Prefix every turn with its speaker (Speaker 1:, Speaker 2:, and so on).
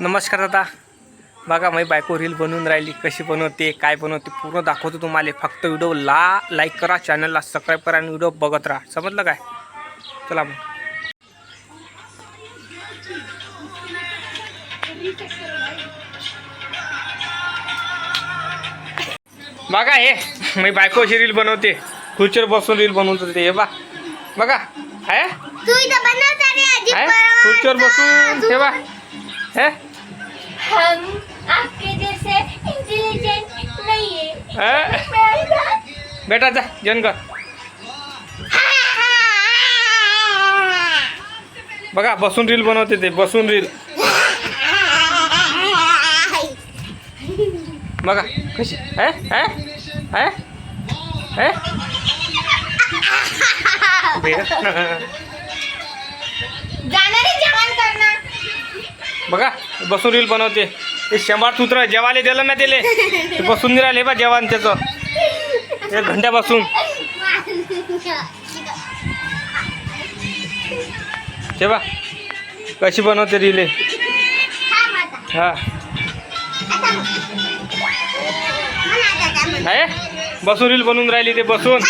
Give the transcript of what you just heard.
Speaker 1: नमस्कार दादा. बघा माझी बायको रील बनवून राहिली. कशी बनवते काय बनवते पूर्ण दाखवतो तुम्हाला. फक्त व्हिडिओ ला लाईक करा चॅनलला सबस्क्राईब करा आणि व्हिडिओ बघत राहा. समजलं काय? चला मग. बघा हे मी बायको अशी रील बनवते. खुर्चीवर बसून रील बनवत होते हे बा. बघा आहे? खुर्चीवर बसून हे बा. हे?
Speaker 2: हम आपके जैसे इंटेलिजेंट नहीं है।
Speaker 1: हे? बेटा जा जेवण कर। बघा बसून रील बनवते ते बसून रील बघा कशी आहे आहे आहे आहे
Speaker 2: जाणारे जेवण करणार
Speaker 1: बघा बसून रील बनवते. ते शंभर सूत्र जेवाले दिलं ना त्याले ते बसून राहिले बा जेवण त्याचं. एक घंट्या बसून. ते बा कशी बनवते रील हे. हा. आहे? बसून रील बनवून राहिली ते बसून.